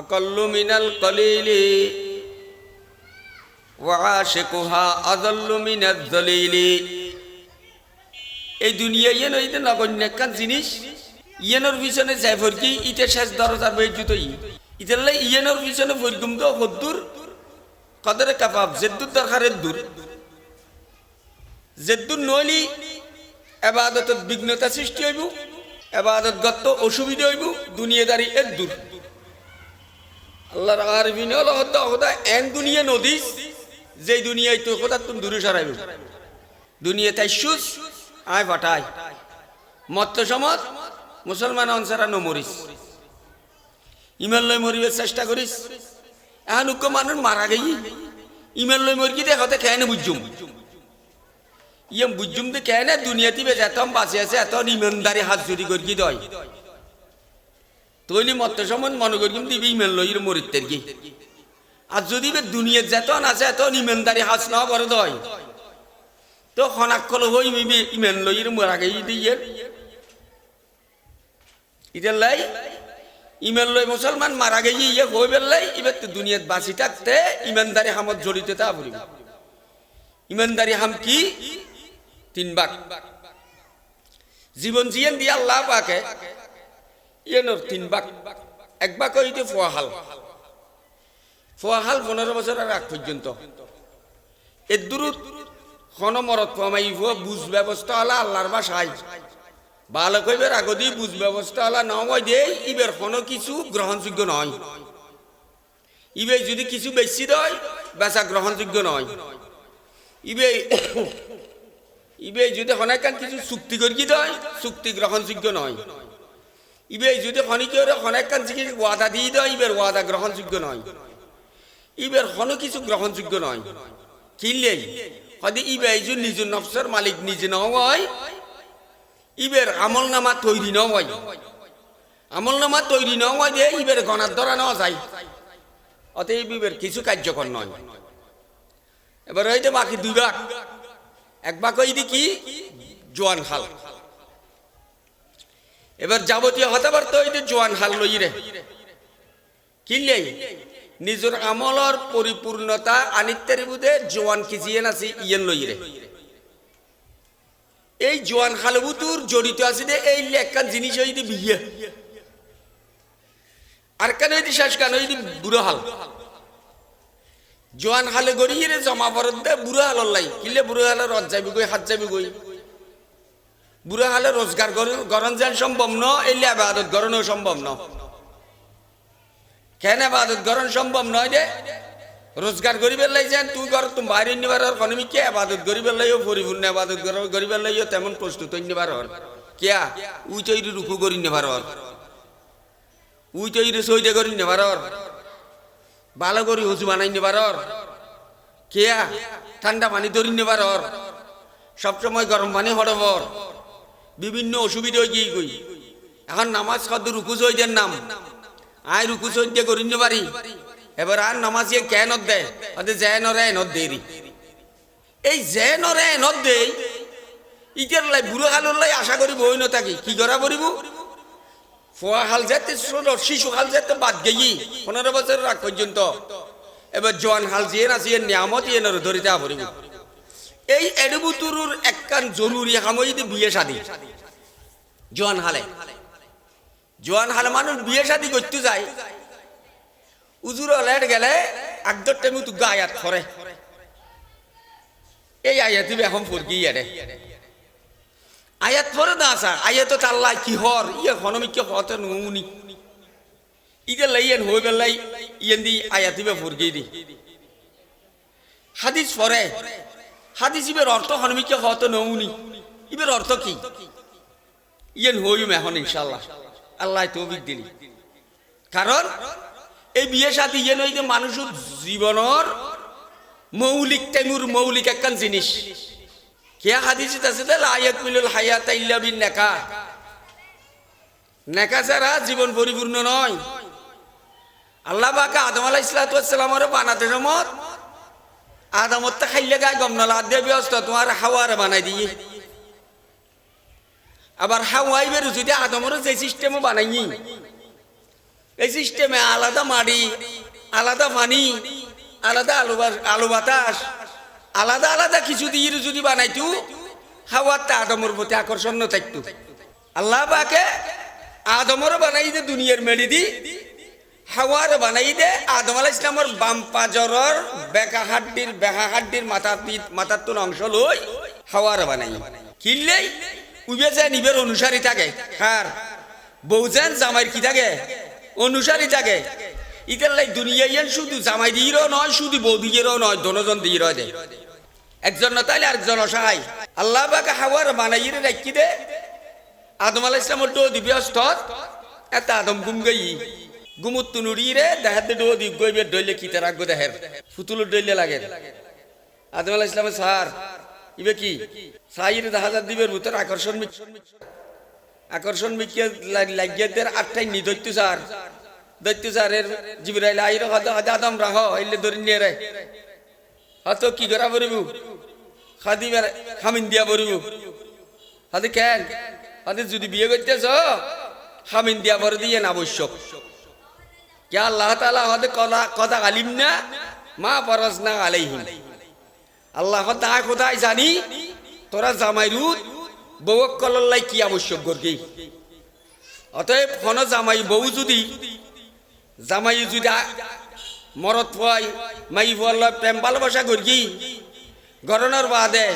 আকল্লু মিনাল কলিলি ওয়াশিকুহা আযাল্লু মিনাজ জলিলি। এই দুনিয়া ইয়েন হইতে নগণ্য একখান জিনিস? ইয়েনের পিছনে যাই ফরকি, ইতে শেষ দরজার বই জুতোই। ইতেলে ইয়েনের পিছনে ফরকুম তো হদ্দুর কদরে কাপাব জেদ্দুর দরকারের দূর। জেদ্দুর নইলি এবাদতত বিঘ্নতা সৃষ্টি হইব, এবাদত গত অসুবিধা হইব, দুনিয়াদারি এর দূর। আল্লাহর আরবিন হলো হদ্দা হদা এন দুনিয়া নদীস যেই দুনিয়ায় তো কোথা তুমি দূরে সরাইব। দুনিয়া তাই সুস, আয় ফাটাই। মত্ত সমত মুসলমান অনসারা নমরিস ইমেল লই মরিবার চেষ্টা করিস। এখন উক্ক মানুষ মারা গেই। ইমেল লই মরি দে হতে খেয়ে না বুঝুম। ইয়ে বুঝুম দে, খেয়ে না, দুনিয়াতে বেশ এত বাঁচে আছে এত ইমানদারি হাত চুরি করি দয়। তৈলি মত্ত সময় মনে করি দিবি ইমেল লই মরিতের কি? আর যদি দুনিয়ার যেতন আছে এত ইমানদারি হাত না বড় দয় তো খনাক্কল হই মিবি ইমেল লই মরা গেই দিয়ে। ইটার লাই ইমেল লই মুসলমান মারা গেই ইয়ে হই বেলাই এবার তো দুনিয়াত বাঁচি থাকতে ইমানদারি হামত জড়িত তা বলিব। ইমানদারি হাম কি? তিন বাক। জীবন জিয়ান দিয়ে আল্লাহ পাকে ইয়েনর তিন বাক, এক বাক হইতে ফোয়াহাল ফোয়াহাল পনেরো বছর আর আগ পর্যন্ত এর দূরত খন মরত কমাই বুঝ ব্যবস্থা হলা আল্লাহর বাসায় ভালো কইবার আগদি বুঝ ব্যবস্থা হলা নয় দে ইবের কোনো কিছু গ্রহণযোগ্য নয় ইবে যদি কিছু বেশি দেয়, বেচা গ্রহণযোগ্য নয় ইবে ইবে যদি হনাকান কিছু চুক্তি করি দেয়, চুক্তি গ্রহণযোগ্য নয় ইবে যদি হনিকের হনাকান জিনিস ওয়াদা দিয়ে দেয়, ইবের ওয়াদা গ্রহণযোগ্য নয়। ইবের হন কিছু গ্রহণযোগ্য নয়। কিনলেই হয়তো ইবে একজন নিজের নফসের মালিক নিজে নয় ইবের আমল নামা তৈরি নয় আমল নামা তৈরি নয় দিয়ে ইবের গণার ধরা নেওয়া যায়। অতএব ইবের কিছু কার্যকর নয়। এবার হইতে বাকি দুই ভাগ। এক ভাগ হইতে কি? জোয়ান হাল এবার যাবতীয় হতাবার্তা হইতে জোয়ান হাল লই রে। কিনলে নিজের আমলর পরিপূর্ণতা আনিত্যের বুধে জোয়ান খিচিয়ে নাছি ইয়েন লই রে। এই জোয়ান হালবুতুর জড়িত আছে দে, এই লেখান জিনিস হইতে বিয়ে। আর কেন হইতে শেষ কেন হইতে বুড়ো হাল? জোয়ান হালে গড়িয়ে জমা ভরত দে বুড়ো হালর লাই। কিলে বুড়ো হালে রথ যাবি গই হাত যাবি গই বুড়ো হালে রোজগার গরণ যেন সম্ভব ন, এলে আবাদত গরণও সম্ভব ন। কেন আবাদত গরণ সম্ভব নয় দে রোজগার গরিবের লাই যান তুই ঘর তুমি বাইরে নিবার কনমি কে আবাদত গরিবের লাইও পরিপূর্ণ আবাদত গরিবের লাইও তেমন প্রস্তুত নিবার হর। কিয়া? উই তৈরি রুকু করি নেবার হর। উই তৈরি সইদে করি নেবার হর। ভালো করি হুজু বানাই নেবার হর। কিয়া? ঠান্ডা পানি ধরি নেবার হর। সবসময় গরম পানি হরবর বিভিন্ন অসুবিধা হয়ে গিয়ে গই এখন নামাজ কত রুকু সইদের নাম। আয় রুকু সইদে করি নেবারি এবার আর নামাজ নামাজিয়ে কেন দেয়? ওদের জেন রে এনত দেরি এই জেন রে এনত দেই, ইটার লাই বুড়ো হালের লাই আশা করি বই থাকি। কি করা করিব? ফোয়া হাল যেতে শিশু হাল যেতে বাদ গেই। পনেরো বছর রাগ পর্যন্ত। এবার জোয়ান হাল জিয়ে না জিয়ে নিয়ামত ইয়ে নর ধরিতে পড়িব। এই এডবুতুরুর একখান জরুরি সাময়িক বিয়ে শাদী। জোয়ান হালে। জোয়ান হালে মানুষ বিয়ে শাদী করতে যায়। উজুর লেট গেলে আগদর টাইমে তু আয়াত ফরে এই আয়াত এখন ফুরকি ইয়ারে। আয়াত ফরে না আসা আয়াত তাল্লাই কি হর ইয়ে হনমি কি হতে নুনি। ইগে লাইয়েন হই বেলাই ইয়েন দি আয়াত ইবে ফুরকি দি। হাদিস ফরে। হাদিস ইবের অর্থ হনমি কি হতে নুনি? ইবের অর্থ কি? ইয়েন হইম এখন ইনশাল্লাহ আল্লাহ তৌফিক দিলি। কারণ, এই বিয়ে সাথে ইয়ে নই যে মানুষের জীবনের মৌলিক টাইমুর মৌলিক একখান জিনিস। কেয়া হাদিসিত আছে যে লায়াত মিলুল হায়াত ইল্লা বিন নেকা। নেকা ছাড়া জীবন পরিপূর্ণ নয়। আল্লাহ বাকা আদম আলাহ ইসলাতামের বানাতে সমত আদমত খাইলে গায়ে গম নলা দিয়ে ব্যস্ত, তোমার হাওয়ার বানাই দিয়ে আবার হাওয়াই বেরো যদি আদমের যে সিস্টেমও বানাই এই সিস্টেমে আলাদা মাটি আলাদা পানি, আলাদা আলু আলু বাতাস, আলাদা আলাদা কিছু দিয়ে যদি বানাইতু, হাওয়ার তা আদমর প্রতি আকর্ষণ থাকতো। আল্লাহ পাকে আদমর বানাই দে দুনিয়ার মেড়ি দি হাওয়ার বানাই দে। আদম আলাহ ইসলামর বাম পাজরর বেকা হাড্ডির বেকা হাড্ডির মাথা মাথার তোর অংশ লই হাওয়ার বানাই। কিনলেই উবে যায় নিবের অনুসারী থাকে। হার বউজেন জামাইর কি থাকে? অনুসারী থাকে। ইতার দুনিয়া শুধু জামাই দিয়েরও নয়, শুধু বউ দিয়েরও নয়, দনজন দিয়েরও দে। একজন না তাইলে আরেকজন অসহায়। আল্লাহ বাকে হাওয়ার বানাইরে রাখি দে। আদম আলাহ ইসলামর ডো দিবি এত আদম গুম গই। গুমুত তুনুরি রে দেখাতে ডো দি গইবে ডইলে কি তার আগ্য দেহের? ফুতুল ডইলে লাগে। আদম আলাহ ইসলামের সার ইবে কি? সাইরে হাজার দিবের ভিতর আকর্ষণ আকর্ষণ মিকিয়ে লাগিয়ে দের আটটাই নি, দৈত্য স্যার দৈত্য স্যারের জিবরাইল, আইর হয়তো হয়তো আদম রাহ এলে ধরে নিয়ে রে। হয়তো কি করা পড়িব খাদি খামিন দিয়া পড়িব হাতে কেন? হাতে যদি বিয়ে করতেছ, খামিন দিয়া পরে দিয়ে না আবশ্যক কে আল্লাহ তালা হতে কথা কথা আলিম না? মা পরস না আলাইহিম। আল্লাহ তা কোথায় জানি। তোরা জামাই রুদ বউক কলল্লাই কি আবশ্যক করবি? অতএব ফন জামাই বউ যদি, জামাই যদি মরত পয় মাই ফল প্রেম ভালোবাসা করকি গরনের বাদে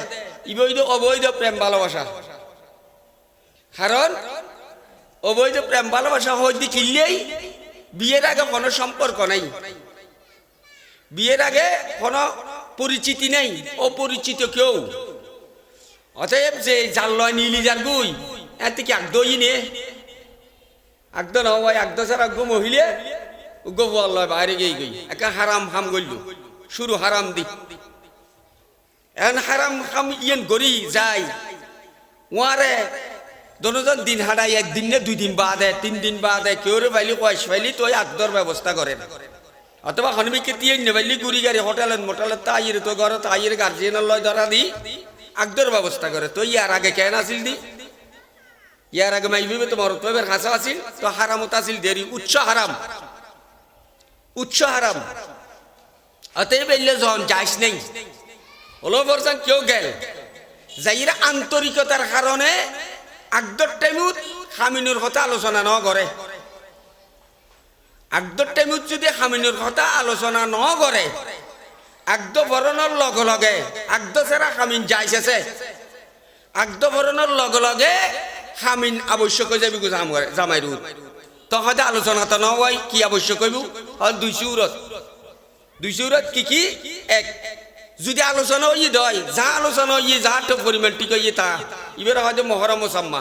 ইবৈধ অবৈধ প্রেম ভালোবাসা। কারণ অবৈধ প্রেম ভালোবাসা হইতে কিনলেই বিয়ের আগে কোনো সম্পর্ক নাই। বিয়ের আগে কোনো পরিচিতি নেই, অপরিচিত কেউ। অতএব যে জাল লয় নীলি জাল গুই এতে কি আগদই নে। আগদ ন ভাই আগদ স্যার আগ্য মহিলে উগ্র লয় বাইরে গই গই। একা হারাম হাম গইল। শুরু হারাম দি। এখন হারাম হাম ইয়েন গড়ি যাই ওয়ারে দনোজন দিন হাঁটাই, একদিন নে দুই দিন বাদে তিন দিন বাদে কেউ রে পাইলি কয়েস পাইলি তুই আগদর ব্যবস্থা করেন অথবা হনুমিকে দিয়ে নেবাইলি গুড়ি গাড়ি হোটেলের মোটেলের তাইয়ের তো ঘর তাইয়ের গার্জিয়ানের লয় ধরা দি আগদর ব্যবস্থা করে তো ইয়ার আগে কেন আসিল দি? ইয়ার আগে মাই ভিবে তোমার তো এবার হাসা আসিল তো হারামত আসিল দেরি উচ্চ হারাম উচ্চ হারাম অতএব এলে জন যাইস নেই। হলো বলছেন কেউ গেল? যাইরা আন্তরিকতার কারণে আগদর টাইমত খামিনুর কথা আলোচনা ন করে আগদর টাইমত যদি খামিনুর কথা আলোচনা ন করে আগদ বরণর লগে লগে, আগদ সেরা খামিন যাইছে আগদ বরণর লগে লগে খামিন আবশ্যক যাবি জাম করে জামাই রুদ তখন আলোচনা তো নয় কি আবশ্যক হইব? হল দুই সুরত দুই সুরত কি কি? এক। যদি আলোচনা ইয়ে দয়, যা আলোচনা ইয়ে যা তো পরিমাণ টিক ইয়ে তা। এবার হয়তো মহরম সাম্মা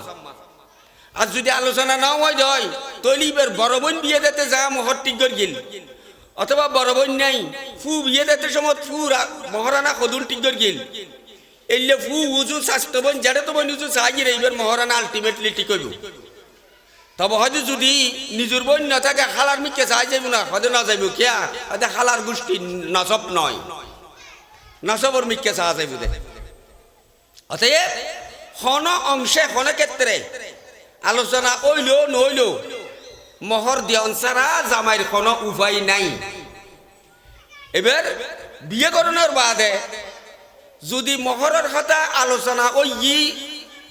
আর যদি আলোচনা না হয় দয় তৈলি এবার বড় বোন বিয়ে দিতে যা মহর টিক গিল। অথবা বড় বোন নাই, ফু বিয়ে দিতে সময় ফু মহারানা কদুল টিক গিল। এলে ফু উজু স্বাস্থ্য বোন যেটা তো বোন উজু চাহিয়ে এইবার মহারানা আলটিমেটলি টিক হইব তবে হয়তো যদি নিজের বোন না থাকে, খালার মিকে যাইব না, হয়তো না যাইব, কিয়া? হয়তো খালার গোষ্ঠী নসব নয়। নসবর মিকে চাওয়া যাইব দে অতএব, হন অংশে হন ক্ষেত্রে আলোচনা ওইল নইল, মহর দিয়ন ছাড়া জামাইর কোনো উপায় নাই। এবার, বিয়ে করানোর বাদে, যদি মহরের কথা আলোচনা ওই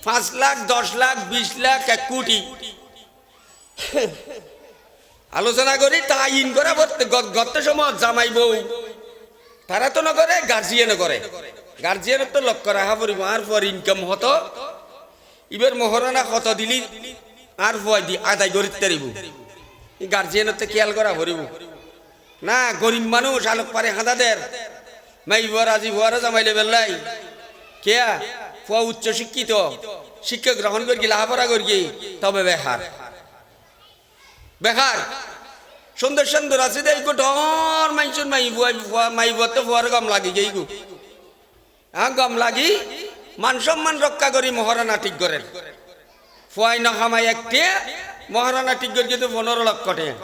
পাঁচ লাখ, দশ লাখ, বিশ লাখ, এক কোটি, আলোচনা করি তা ইন করা গত সময় জামাই বউ তারা তো নকরে গার্জিয়ান করে গার্জিয়ানের তো লক্ষ্য রাখা পড়িব আর পর ইনকাম হতো। ইবার মহরণা কত দিলি আর ভয় দি আদায় করি তারিব গার্জিয়ানের তো খেয়াল করা পড়িব না গরিব মানুষ আলোক পারে হাঁদাদের মাই বুয়ার আজি বুয়ারও জামাইলে বেল্লাই কেয়া? ফুয়া উচ্চ শিক্ষিত। শিক্ষা গ্রহণ করি লাহাপড়া করি তবে বেহার বেকার সুন্দর সুন্দর আছে দে গো ডর মাইছুন মাই বুয়া মাই বুয়া তো ফুয়ার গম লাগি গেই গো। হ্যাঁ গম লাগি? মান সম্মান রক্ষা করি, মহারানা ঠিক করেন। ফুয়াই না খামাই একটে, মহারানা ঠিক করি, কিন্তু পনেরো লক্ষ টাকা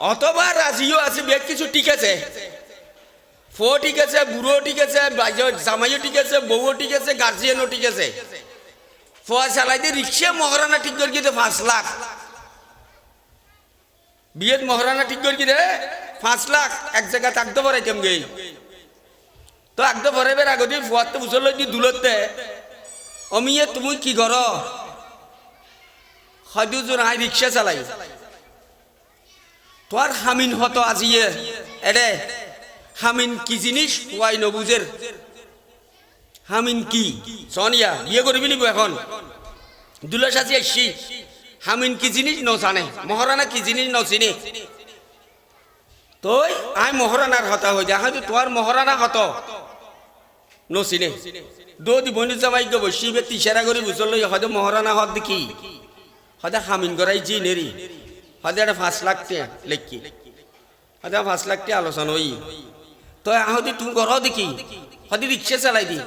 অথবা রাজিও আছে বেশ কিছু ঠিক আছে। ফো ঠিক আছে বুড়ো ঠিক আছে জামাইও ঠিক আছে, বউও ঠিক আছে, গার্জিয়ানও ঠিক আছে। ফোয়া চালাই দিয়ে রিক্সা মহারানা ঠিক করে, কিন্তু পাঁচ লাখ। বিয়েত মহারানা ঠিক করি রে? পাঁচ লাখ, এক জায়গা থাকতে পারাইতাম গে তো আগতে ভরাইবার আগতে ফুয়াতে বুঝল দুলতে। অমিয়ে, তুমি কি কর হয়তো আই রিক্সা চালাই। তোর হামিন হতো আজিয়ে। এরে হামিন কি জিনিস? ওয়াই নবুজের। হামিন কি? সনিয়া বিয়ে করবি নিব এখন। দুলা সাজি আসছি হামিন কি জিনিস ন জানে মহারানা কি জিনিস ন চিনি তই আই মহারানার হতা হয়ে যা হয়তো তোর মহারানা হত ন চিনে দো দিব জামাই গো বসিবে তিসারা করে বুঝল হয়তো মহারানা হত দেখি হয়তো হামিন করাই জি নেরি হয়তো একটা পাঁচ লাখ টিয়া লেখি হয়তো পাঁচ লাখ আলোচনা হই তো আহতি তুমি ঘর দেখি হয়তো রিক্সা চালাই দি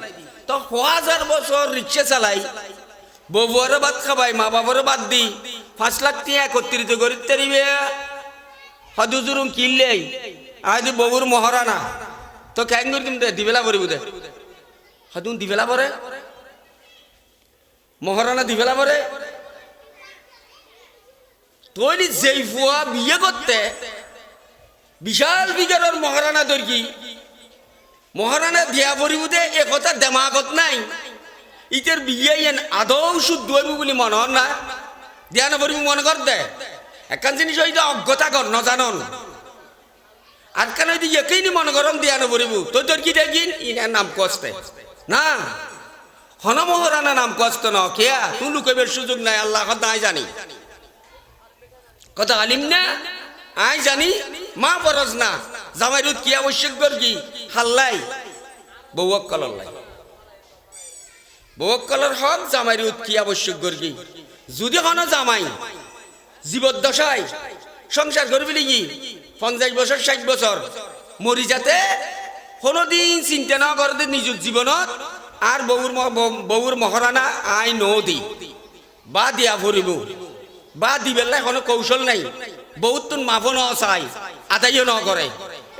তো হাজার বছর রিক্সা চালাই বউরে ভাত খাবাই, মা বাবারও বাদ দি। পাঁচ লাখ টিয়া একত্রিত করি তারিবে হয়তো জুরুম কিনলেই। আহতি বউর মহারানা। তো কেন করি দিবেলা পরিব দে। হয়তো দিবেলা পরে। মহারানা দিবেলা পরে। তৈরি যেই ফুয়া বিয়ে করতে, বিশাল বিকারের মহারানা দর্গি মহারানা দিয়া পরিবুদে এ কথা দেমাগত নাই। ইতের বিয়ে এন আদৌ শুদ্ধ হইব বলে মনে হন না? দিয়া না পরিব মনে কর দে। একখান জিনিস হইতে অজ্ঞতা কর নজানন কেন হইতে একেই নি মনে করম দিয়া না পরিব তোর তোর কি দেখিন ইনার নাম কষ্টে। না? হন মহারানা নাম কষ্ট ন। কেয়া তুই লুকাইবার সুযোগ নাই, আল্লাহ নাই জানি। কথা আলিম না? আই জানি, মা বরজ না। জামাই রুদ কি আবশ্যক কি? হাল্লাই। বউক কলর লাই বউক কলর হক জামাই রুদ কি আবশ্যক কি যদি হন জামাই, জীবদ্দশায়, সংসার করবি নাকি পঞ্চাশ বছর, ষাট বছর, মরি যাতে কোনোদিন চিন্তা না করতে নিজের জীবনত আর বউর বউর মহারানা আই নদী বা দিয়া ভরিব বা দিবেলাই কোনো কৌশল নাই। বহুত তোর মাফো ন চাই আদাইও ন করে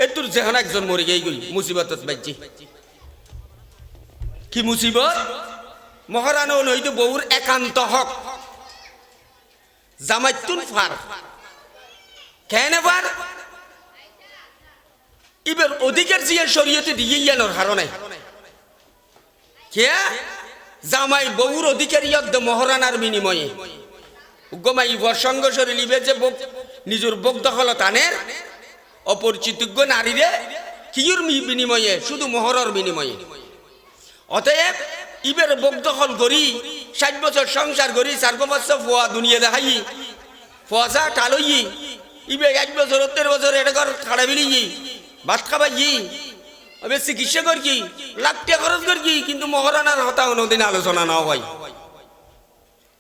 এ যেখানে একজন মরে গেই গই মুসিবতত বাজ্যি। কি মুসিবত মহারানো নইতো বউর একান্ত হক। জামাইতুন ফার। কেন ফার? এবার অধিকার জিয়া শরীয়তে দিয়ে ইয়ানোর হারণে। কে? জামাই বউর অধিকার ইয়াদ মহারানার বিনিময়ে। উগ্গমাই বর্ষঙ্গ শরীলিবে যে বক নিজের বক দখল টানের অপরিচিতজ্ঞ নারীরে কিয়ুর মি- বিনিময়ে? শুধু মোহরর বিনিময়ে। অতএব ইবের বক দখল করি ষাট বছর সংসার করি চার বছর ফোয়া দুনিয়া দেখাই ফোয়াশা টালই ইবে এক বছর উত্তর বছর এটা কর খাড়া বিলি ভাত খাবাই এবে চিকিৎসা করি লাখ টাকা খরচ করি কিন্তু মহারানার হতা কোনোদিন আলোচনা না হয়।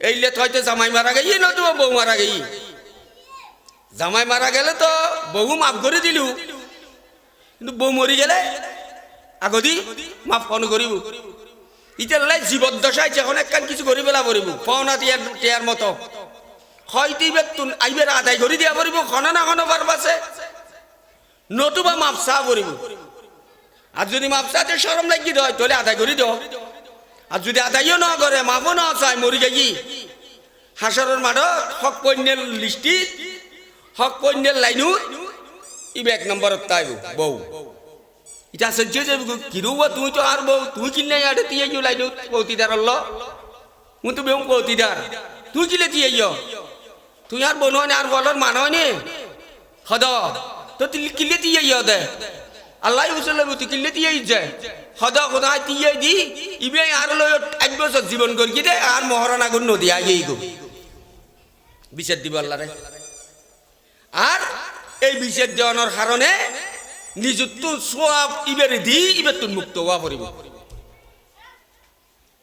এইলে হয়তো জামাই মারা গেই নতুবা বউ মারা গেই। জামাই মারা গেলে তো বউ মাফ করে দিলু। কিন্তু বউ মরি গেলে আগদি মাফ ফোন করিব? ইটার লাই জীবদ্দশায় যখন একখান কিছু করি পেলা পড়িব পাওনা টিয়ার টিয়ার মতো। হয়তো তুন আইবের আদায় করে দিয়া পড়িব খনা না খনো বার নতুবা মাপ চা পড়িব আর যদি মাপ চাতে সরম লাগি হয় তাহলে আদায় করে দাও। আর যদি আদায়ও না করে মাফও না চাই মরি যাই হাসরের মাঠত হক কন্যার লিস্টি, হক কন্যার লাইনু, ইবে এক নম্বরত তাই বউ। ইটা সহ্য যে কিরু তুই তো আর বউ? তুই কিনলে আড়ে তুই আইও লাইনু কৌতিদার অল্ল মু তো বেউ কৌতিদার তুই কিলে তুই আইও তুই আর বনু আর বলর মানয় নে হদ। তো তুই কিলে তুই আইও দে। আল্লাহ উসলে তুই কিলে তুই আই যায় হদ খোদা তুই আই দি, ইবে আর লয় এক বছর জীবন করি দে, আর মহারণা গুণ নদী আই গো। বিচার দিব আল্লাহরে। আর এই বিচার দেওয়ানোর কারণে নিজত্ব সোয়াব ইবের দি ইবের তুন মুক্ত হওয়া পড়িব।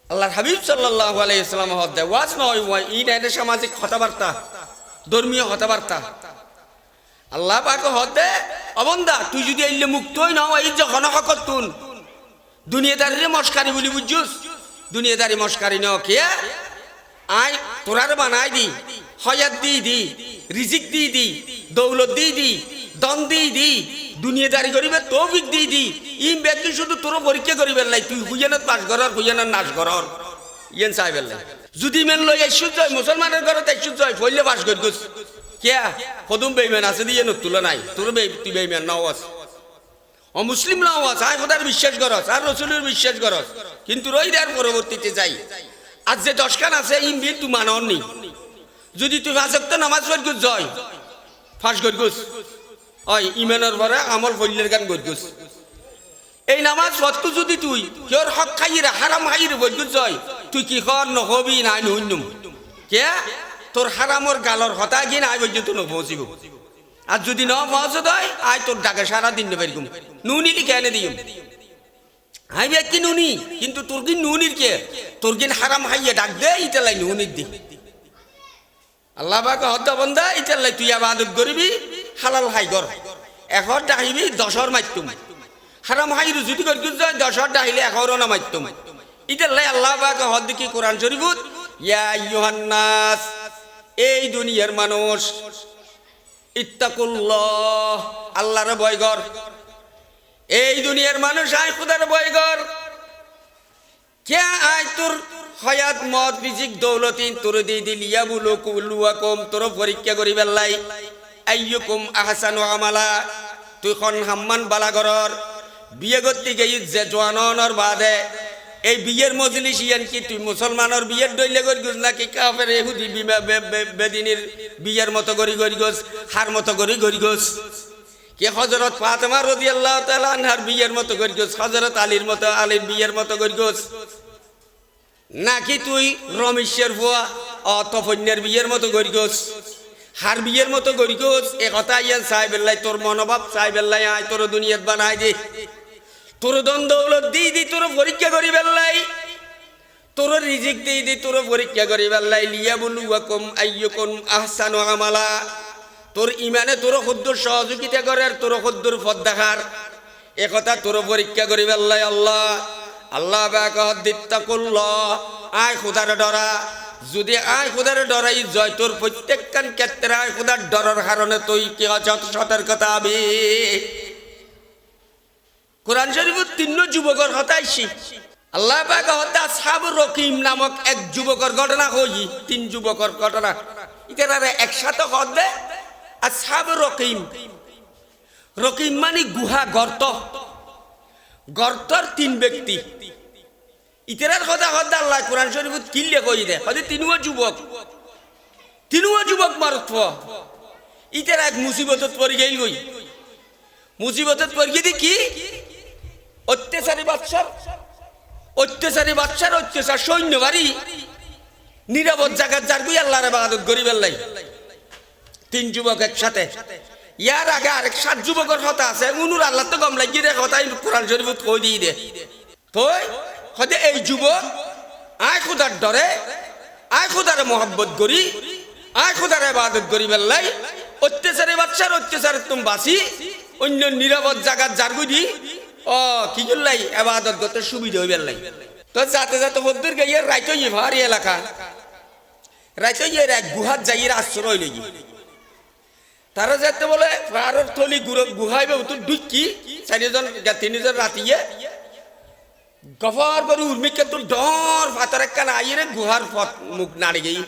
আল্লাহর হাবিব সাল্লাহ আলাইসালাম হদ্দে ওয়াজ নয় ই নাইনে সামাজিক কথাবার্তা, ধর্মীয় কথাবার্তা। আল্লাহ পাক হদ্দে অবন্দা তুই যদি আইলে মুক্তই নাও এই যখন হকত তুন দুনিয়াদারিরে মস্কারি বলি বুঝছুস? দুনিয়াদারি মস্কারি ন কে? আই তোরার বানাই দি। হয়াত দি দি, রিজিক দি দি, দৌলত দি দি দন দি দি, দুনিয়াদারি করিবে তৌফিক দি দি। ইম ব্যক্তি শুধু তোর পরীক্ষা করিবে লাই, তুই হুইয়ানত পাস করর, হুইয়ানত নাশ করর। ইয়েন চাইবে লাই। যদি মেন লই আইসু জয় মুসলমানের ঘরত আইসু জয় ফইলে পাস করি গছ। কিয়া? কদম বেইমান আছে দিয়ে নতুলা নাই। তোর বে তুই বেইমান, নাও আছে অমুসলিম নাও আছে আয় খোদার বিশ্বাস করস আর রসুলের বিশ্বাস করস। কিন্তু রই দেওয়ার পরবর্তীতে যাই। আজ যে দশখান আছে, ইম ইমবির তুই মানন যদি তুই ফাঁসক্ত নামাজ পড় গুছ, জয়। ফাঁস কর গুছ। ওই ইমানের পরে আমল ফল্যের গান গর গুছ। এই নামাজ পড়তো যদি তুই কেউর হক খাইরে হারাম খাইরে বৈদ্য জয়। তুই কি কর নহবি, নাই নুন্যম কে? তোর হারামর গালর হতা গিয়ে নাই পর্যন্ত নপৌঁছিব আর যদি ন পৌঁছ দয় আয় তোর ডাকে সারা দিন নেবে এরকম নুনি এনে দিম? আই ব্যক্তি নুনি? কিন্তু তোর কি নুনির কে? তোর কিন হারাম হাইয়ে ডাক দে ইটা লাই নুনির দি। আল্লাহ বাকে হদ্দা বন্ধা ইটা লাই তুই আবাদত করবি, হালাল হাই কর এখন ডাকিবি দশর মাধ্যম হারাম হাইরু যদি করি দশর ডাহিলে এখরও না মাধ্যম ইটা লাই আল্লাহ বাকে হদ্দ কি কোরআন শরীফুত ইয়া ইউহান্নাস এই দুনিয়ার মানুষ, ইত্তাকুল্লাহ, আল্লাহর ভয় কর এই দুনিয়ার মানুষ আয় খুদার ভয় কর কে আয় তোর হয়াত মত ফিজিক দৌলতিন তোর দি দিল ইয়াবুলু কুলুয়াকুম তোর পরীক্ষা করি বেলাই আইয়ুকুম আহসানু আমালা, তুই খন হাম্মান বালা ঘরর বিয়ে করতে গেই যে জোয়ানর বাদে, এই বিয়ের মজলিস ইয়ান কি তুই মুসলমানের বিয়ের দইলে করি গোস নাকি কাফের এহুদি বেদিনীর বিয়ের মতো করি করি গোস, হার মতো করি করি গোস? কে হজরত ফাতেমা রদি আল্লাহ আনহার বিয়ের মতো করি গোস হজরত আলীর মতো, আলীর বিয়ের মতো করি গোস? নাকি তুই রমেশের ভুয়া? অতফন্যের বিয়ের মতো করি গোস হার বিয়ের মতো করি গোস এ কথা ইয়ান চাই বেল্লাই তোর মনোভাব চাই বেল্লাই আয়, তোর দুনিয়াত বানাই দে। তোর দ্বন্দ্ব হলো দি দি, তোর পরীক্ষা করি বেল্লাই। তোর রিজিক দি দি, তোর পরীক্ষা করি বেল্লাই। লিয়া বলু ওয়াকুম আইয়ুকুম আহসানু আমালা। তোর ইমানে তোর খুদ্দুর সহযোগিতা করে আর তোর খুদ্দুর পথ দেখার একথা তোর পরীক্ষা করি বেল্লাই, আল্লাহ। আল্লাহ দিত্তাকুল্লাহ। আয় খুদার ডরা। যদি আয় খুদার ডরাই জয় তোর প্রত্যেকখান ক্ষেত্রে আয় খুদার ডরার কারণে তুই কি সতর্কতা আবি? কোরআন শরীফের তিন্ন যুবকর হতাইছি আল্লাহ পাক হত্যা সাব রকিম নামক এক যুবকর ঘটনা হই তিন যুবকর ঘটনা। ইতারা একসাথে হদে আর সাব রকিম। রকিম মানে গুহা গর্ত। গর্তর তিন ব্যক্তি। ইতারার কথা হদ্দা আল্লাহ কোরআন শরীফত কিল্লে কই দে। হদে তিনুও যুবক। তিনুও যুবক মারত্ব ইতারা এক মুসিবতত পড়ি গেল গই মুসিবতত পড়ি গিয়ে কি? অত্যাচারী বাচ্চার অত্যাচারী বাচ্চার অত্যাচার সৈন্য বাড়ি। নিরাপদ জায়গার যার গুই আল্লাহর বাগাদত গরিবের লাই। তিন যুবক একসাথে। ইয়ার আগে আরেক সাত যুবকের কথা আছে। উনুর আল্লাহ তো গম লাগিয়ে রে কথা কোরআন শরীফ কই দিয়ে দে। তোই হতে এই যুবক আয় খুদার ডরে আয় খুদারে মহব্বত করি আয় খুদারে বাদত করি বেল্লাই অত্যাচারে বাচ্চার অত্যাচারে তুমি বাসি অন্য নিরাপদ জায়গার জারগুদি ও কি করলাই আবাদত করতে সুবিধা হইবে লাই তো যাতে যাতে হদ্দুর গাইয়ের রাইতো ইয়ে ভারি এলাকা রাইতো ইয়ে এক গুহার যাইয়ের আশ্রয় লই তারা যাতে বলে পাহাড়ের থলি গুহাইবে তো ডুকি চারিজন তিনজন রাতিয়ে গফর করে উর্মিকে তো ডর ফাতার একখান আইরে গুহার পথ মুখ নাড়ি গেই।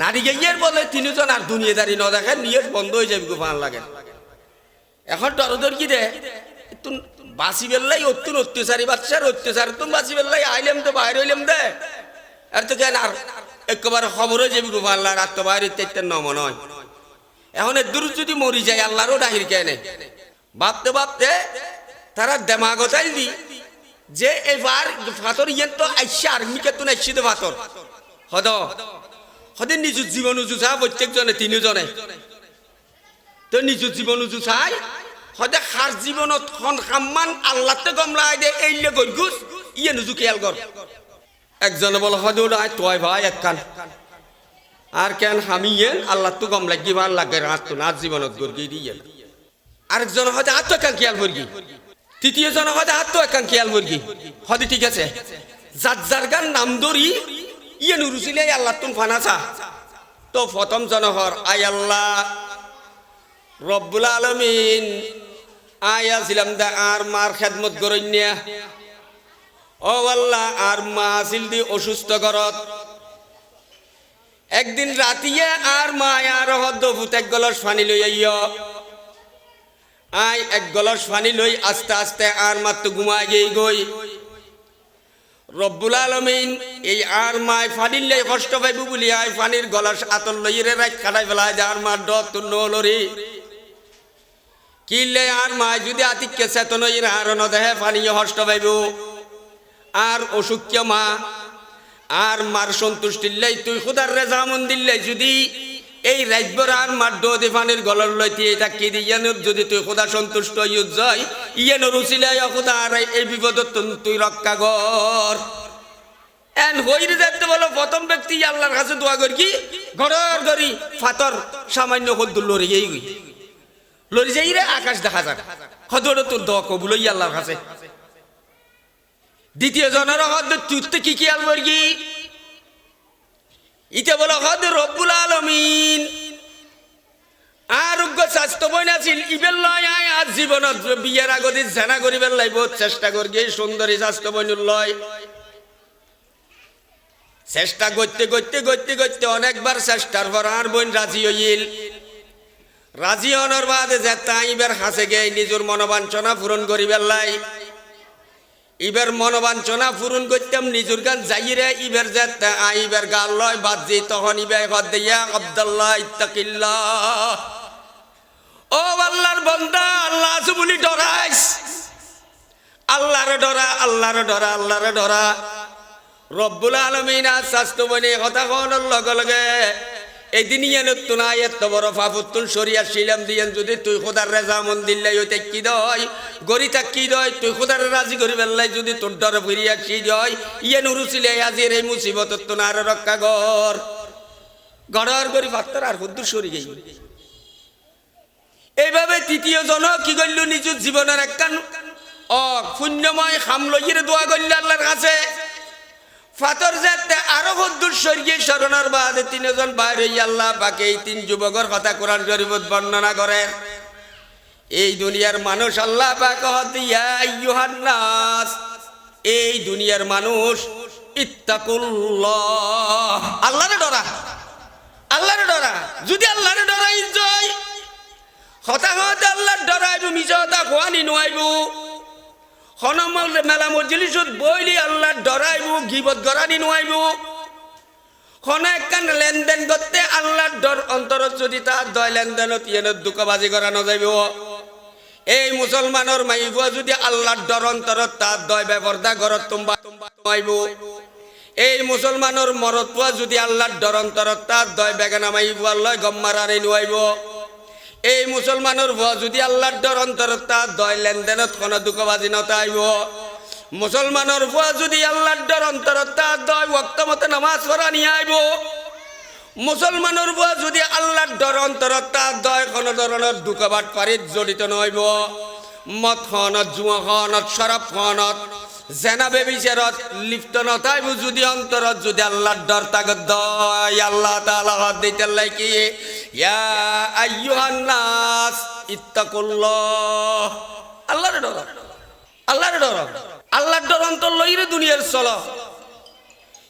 নাড়ি গেইয়ের বলে তিনজন আর দুনিয়াদারি ন দেখেন নিয়ে বন্ধ হয়ে যাবে গুফান লাগে। এখন ডরদর কি রে তুই বাসি বেললাই অত্যুন অত্যাচারী বাচ্চার অত্যাচার তুমি বাসি বেললাই আইলাম তো বাইরে হইলাম দে। আর তো কেন আর একেবারে খবর হয়ে যাবি গুফা আল্লাহ আর তো বাইরে তেতে নমন হয় এখন দূর যদি মরি যায়, আল্লাহরও ডাহির কেনে। ভাবতে ভাবতে তারা দেমাগতাই দি যে এবার ফাতর ইয়েন তো আইসা আর্মিকে তো আইসি তো ফাতর হদ। হদে নিজের জীবন উজু চা প্রত্যেকজনে তিনজনে তো নিজের জীবন উজু চাই হদে সার জীবনত খন সাম্মান আল্লাহতে গমলাই দে এইলে গরগুস ইয়ে নুজু খেয়াল কর একজনে বলে, হদে নাই তয় ভাই একখান আর কেন হামি ইয়েন আল্লাহ তো গম লাগি ভালো লাগে রাত তো নাচ জীবনত গর্গি দিয়ে আরেকজন হয়তো আত্ম একান খেয়াল মুরগি তৃতীয় জন হয়তো আত্ম একান খেয়াল মুরগি হয়তো ঠিক আছে। যার যার গান নাম ধরি ইয়ে নুরুছিলে আল্লাহ তুন ফানাসা তো প্রথম জনহর আই আল্লাহ রব্বুল আলমিন। আয়া ছিলাম দা আর মার খেদমত গরণ্যা ও আল্লাহ, আর মা আছিল দি অসুস্থ ঘরত। একদিন রাতিয়ে আর মায় আর হদ্দ ভূত এক গলস পানি লই আইয়। আই, এক গলস পানি লই আস্তে আস্তে আর মাত্র ঘুমায় গেই গই। রব্বুল আলমিন এই আর মায় ফানির লাই কষ্ট পাইব বলি, আই ফানির গলাস আতর লইরে রাখ খাটাই ফেলায় যে আর মার ডর তোর নলরি কিনলে আর মায় যদি আতিককে চেতন আর নদেহে ফানি কষ্ট পাইব। আর অসুখ্য মা? আর মার সন্তুষ্টির লাই তুই খুদার রেজা মন দিল্লাই যদি এই রাজ্যর আর মার দোদে ফানির গলার লইতে এটা কি ইয়ানোর যদি তুই খুদা সন্তুষ্ট ইউজ যায় ইয়ানো রুচিলে খুদা আর এই বিপদত তুই রক্ষা কর। এন হইরে যাইতে বলো, প্রথম ব্যক্তি আল্লাহর কাছে দোয়া করি কি? ঘরের গড়ি ফাতর, সামান্য হদ্দুর লড়ি এই গই। লড়ি যাই রে, আকাশ দেখা যাক। হদর তোর দোয়া কবুল আল্লাহর কাছে। দ্বিতীয় জনের হদ তুই কি কি আল করি ইতে বলো, হদ রব্বুল আলমিন। আরোগ্য স্বাস্থ্য বই আছিল ইবেল লয় আয় আজ জীবনত বিয়ের আগতে জেনা করিবার লাগব চেষ্টা করি এই সুন্দরী স্বাস্থ্য বই লয়। চেষ্টা করতে করতে করতে করতে অনেকবার চেষ্টার পর আর বোন রাজি হইল। রাজি হওয়ার বাদে যে তাইবার হাসে গে নিজের মনোবাঞ্ছনা পূরণ করিবার লাই। ইবার মনোবাঞ্ছনা পূরণ করতাম, নিজের গান যাইরে ইবার যে আইবার গাল লয় বাদ যে তখন ইবার হদ দিয়া, আব্দাল্লাহ ইত্তাকিল্লাহ। ও আল্লাহর বন্দা, আল্লাহ আছে বলি ডরাইস। আল্লাহরে ডরা আল্লাহরে ডরা আল্লাহরে ডরা। রব্বুল আলমিনা স্বাস্থ্য বনে কথা কনের লগে লগে এদিন ইয়ে নতুন এত বড় ফাফুত্তুন সরিয়া শিলাম যদি তুই খোদার রেজা মন দিল্লাই ওইতে কি দয়? গরি থাক কি দয়? তুই খোদার রাজি করি যদি তোর ডর ফিরিয়া কি দয়? ইয়ে নুরুছিলে আজির এই মুসিবত তো আর রক্ষা কর। গড়র গরি ফাত্তর আর হুদ্দুর সরি গেই। এইভাবে তৃতীয় জন কি করল? নিজের জীবনের একখান অ পুণ্যময় খাম লইয়ে দোয়া করল আল্লাহর কাছে। ফাতর যাতে আরও হদ্দুর স্বর্গীয় স্মরণের বাদে তিনজন বাইর আল্লাহ পাকে এই তিন যুবকের কথা কোরআন শরীফত বর্ণনা করেন এই দুনিয়ার মানুষ আল্লাহ পাক ইউহান্নাস এই দুনিয়ার মানুষ ইত্তাকুল্লাহ। আল্লাহরে ডরা আল্লাহরে ডরা, যদি আল্লাহরে ডরাই জয় হতাহত আল্লাহর ডরাইবু মিছা হতা খোয়ানি নোয়াইবু। হনমল মেলা মজলিসত বইলি আল্লাহ ডরাইবু গিবত গরানি নোয়াইবু হন একখান লেনদেন করতে আল্লাহর ডর অন্তরত যদি তার দয় লেনদেনত ইয়েনত দুঃখবাজি করা নযাইব এই মুসলমানের মাইবুয়া যদি আল্লাহর ডর অন্তরত তার দয় ব্যবহারদা ঘরত তোমা তোমাইব। এই মুসলমানের মরত পোৱা যদি আল্লাহর ডর অন্তরত তার দয় বেগানা মাইবুয়ার লয় গম্মারারে নোয়াইব। এই মুসলমানের যদি আল্লাহর ডর অন্তরত দয় লেনদেনত কোনো দুঃখবাজি নতাইব। মুসলমানের ভুয়া যদি আল্লাহর ডর অন্তরত দয় ওক্ত মতে নামাজ পড়া নিয়ে আইব মুসলমানের ভুয়া যদি আল্লাহর ডর অন্তরত দয় কোনো ধরনের দুঃখবাট পারিত জড়িত নইব। মদ খনত জুয়া খনত শরাব খনত জেনা বেবিচারত, লিপ্ত নতাইব যদি অন্তরত, যদি আল্লাহর ডর তাগত দয়, আল্লাহ তাআলা দিতে লাইকি, ইয়া আইয়ুহান নাস, ইত্তাকুল্লাহ। আল্লাহর ডর আল্লাহর ডর আল্লাহর ডর অন্তর লইরে দুনিয়ার চল।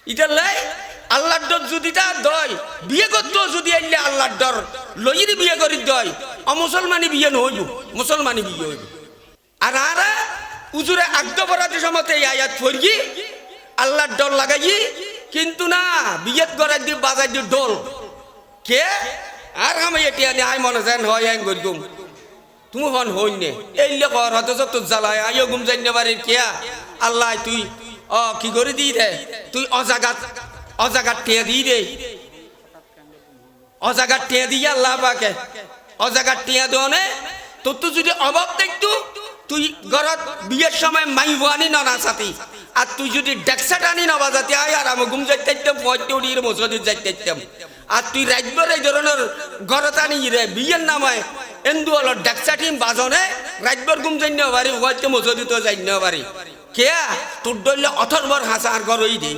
ইটা লাই, আল্লাহর ডর যদি তা দয়, বিয়ে করতো যদি আইলে আল্লাহর ডর লইরে বিয়ে করি দয়। অমুসলমানি বিয়ে নহইব মুসলমানি বিয়ে হইব। আর আর উজুরে আগদ পড়াতে সমতে এই আয়াত ফরগি আল্লাহর ডর লাগাই কিন্তু না, বিয়েত গড়াই দি বাজাই দি ডোল কে? আর আমি এতিয়া নি আই মনে যেন হয় আইন করি গুম। তুমি হন হইন নে। এই লে কর, হতে তোর জ্বালায়, আইও গুম যাই বাড়ির কিয়া। আল্লাহ, তুই, অ, কি করে দি দে তুই অজাগাত অজাগাত টিয়া দি দে অজাগাত টিয়া দিয়ে আল্লাহ পাকে। অজাগাত টিয়া দেওয়ানে তোর তো যদি অভাব দেখতু তুই ঘরত বিয়ের সময় মাই আনি না সাথী আর তুই যদি ডেকসাট আনি নবা যাতে আয় আর আমি ঘুম যাইতে ইতাম পয়তে উড়িয়ে মসজিদ যাইতে ইতাম আর তুই রাজবার এই ধরনের ঘরত আনি রে, বিয়ের নামায় এন্দু হলো ডেকসাটিম বাজনে রাজবার ঘুম যাই না পারি হয়তো মসজিদ যাই না পারি কে? তোর ডলে অথর্বর হাসা আর ওই দি।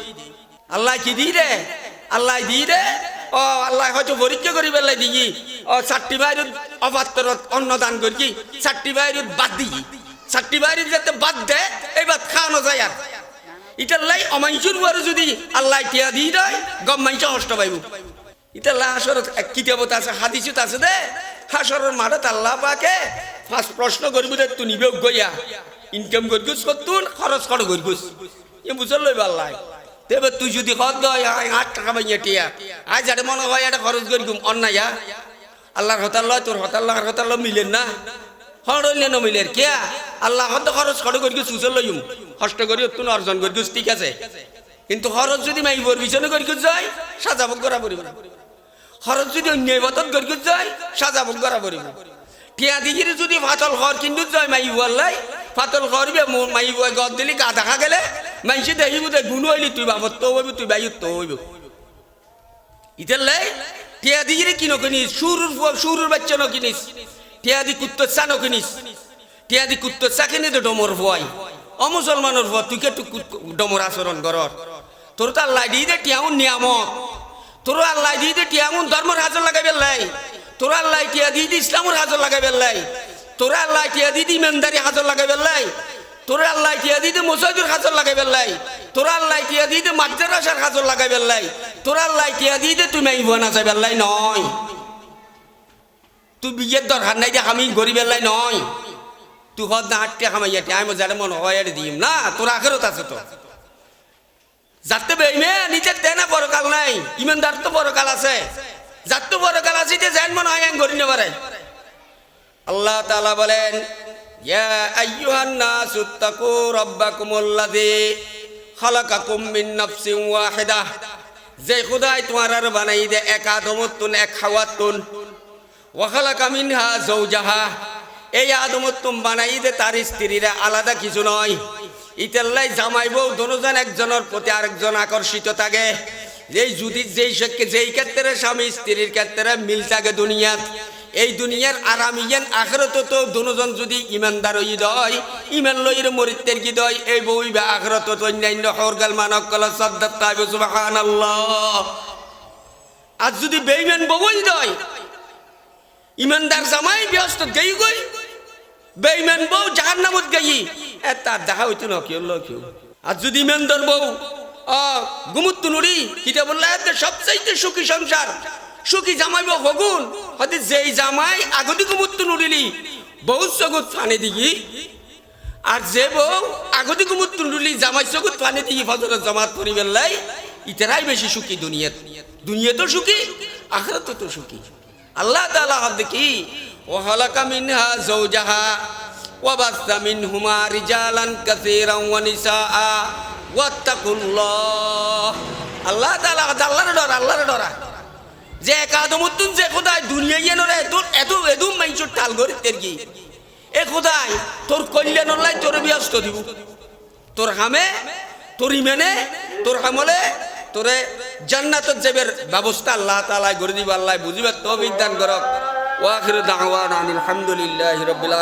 আল্লাহ কি দি রে? আল্লাহ দি রে? ও, আল্লাহ হয়তো পরীক্ষা করি পেলাই দিই ও, চারটি বাইরের অপাত্তরত অন্নদান করি চারটি বাইরের বাদ দিই চারটি বাইরের যাতে বাদ দে এই বাদ খাওয়ানো যায় আর। ইটার লাই অমাইশুর বারে যদি আল্লাহ টিয়া দি দেয়, গম মাইশা কষ্ট পাইব। ইটা হাসর কিতাবত আছে, হাদিসত আছে দে, হাসরের মাঠত আল্লাহ পাকে ফার্স্ট প্রশ্ন করব দে তুই নিবে গইয়া ইনকাম করগুস কতুন খরচ কর করগুস এ বুঝল লই আল্লাহ। তেবে তুই যদি কত দয়, আয়, আট টাকা বাইয়া টিয়া। আজ যাতে মনে হয় এটা খরচ করি অন্যায়? আল্লাহর হতাল লয়, তোর হতাল আল্লাহর হতাল লয় মিলেন না। হরলে নমিলের কিয়া? আল্লাহ হত খরচ কর করি সুচল লইম। কষ্ট করি তুন অর্জন করি ঠিক আছে। কিন্তু খরচ যদি মাইবর পিছনে করি যায় সাজাব করা পড়িব খরচ যদি অন্যায় বতন করি যায় সাজাব করা পড়িব টিয়া দিগিরে যদি ফাতল ঘর কিন্তু যায় মাইব আল্লাহ ফাতল ঘরবে মাইব গদ দিলি গা দেখা গেলে মাইসে দেখিব দে গুণ হইলি, তুই বাবত তো হইব, তুই বাইত তো হইব। ইতালে টিয়া দিগিরে কি নকিনিস সুরুর সুরুর বাচ্চা নকিনিস টিয়া দি কুত্তর চা নকিনিস টিয়া দি কুত্তর চা কিনে তো ডমর ভয় অমুসলমানের ভয় তুই কে তুই ডমর আচরণ করর তোর তো আল্লাহ দিয়ে দে টিয়াউন নিয়ামত। তোর আল্লাহ দিয়ে দে টিয়াউন ধর্মের হাজর লাগাই বেলাই তোর আল্লাহ টিয়া দিয়ে দি ইসলামের হাজর লাগাই বেলাই তোর আল্লাহ টিয়া দিয়ে দি ইমানদারি হাজর লাগাই বেলাই তোর আল্লাহ টিয়া দি মুসাইদুর হাজর লাগাই বেলাই তোর আল্লাহ টিয়া দি মাদ্রাসার হাজর লাগাই বেলাই তোর আল্লাহ টিয়া দে তুমি আইব না যাই বেলাই নয় তুই বিয়ের দরকার নাই যে আমি গরিব বেলাই নয় তুই হদ না আটটা খামাইয়া আমি যারা মনে হয় এটা দিম না তোর আখেরত আছে তো যাতে বেইমে নিজের দেনা পরকাল নাই ইমানদার তো পরকাল আছে যার তো পরকাল আছে যেন মনে হয় আমি গরিব নেবারে আল্লাহ তাআলা বলেন যে খুদাই তোমার আর বানাই দে এক আদমতুন এক খাওয়াতুন ওয়াখালাকা মিনহা যাওজাহা। এই আদমতুম বানাই দে তার স্ত্রীরা আলাদা কিছু নয়। ইতাল্লাই জামাই বউ দুজন একজনের প্রতি আরেকজন আকর্ষিত থাকে। এই যদি যেই যেই ক্ষেত্রে স্বামী স্ত্রীর ক্ষেত্রে মিল থাকে দুনিয়াত, এই দুনিয়ার আরামিয়ান আখরত তো দুজন যদি ইমানদার হই দয় ইমান লইর মরিতের কি দয় এই বই বা আখরত অন্যান্য হরগাল মানব কল সদ্দাত সুবহানাল্লাহ। আর যদি বেইমান বউই দয় ইমানদার জামাই ব্যস্ত গেই গই। বেইমান বউ জাহান নামত গেই। এ, তার দেখা হইতো না, কেউ কেউ। আর যদি ইমানদার বউ অ গুমুত নুরি, কিটা বললা সবচাইতে সুখী সংসার। সুখী জামাই বউ হগুন। হতে যেই জামাই আগতি গুমুত নুরিলি বহু চগুত ফানে দিগি। আর যে বউ আগতি গুমুত নুরিলি, জামাই চগুত ফানে দিগি, ফজরের জমাত করি বেলাই ইতারাই বেশি সুখী দুনিয়াত। দুনিয়া তো সুখী আখরাত তো সুখী। আল্লাহ তাআলা হদ কি? ও হালাকা মিনহা ওয়া বাসা মিনহুমা রিজালান কাসীরান ওয়া নিসাআ ওয়াত্তাকুল্লাহ। আল্লাহ তাআলা আল্লাহর ডর, আল্লাহর ডরা। যে একাদমুদ্দিন যে খোদাই দুনিয়া ইয়ে নরে এত এত এদুম মাইচুর টাল গরি তের কি এ খোদাই, তোর কল্যাণ লাই তোর ব্যস্ত দিব। তোর হামে, তোর ইমেনে, তোর হামলে তোরে জান্নাতত যাবের ব্যবস্থা আল্লাহ তালায় করে দিব, আল্লাহ বুঝিবার তৌফিক দান করক। ওয়া আখিরু দাওয়ানা আলহামদুলিল্লাহি রাব্বিল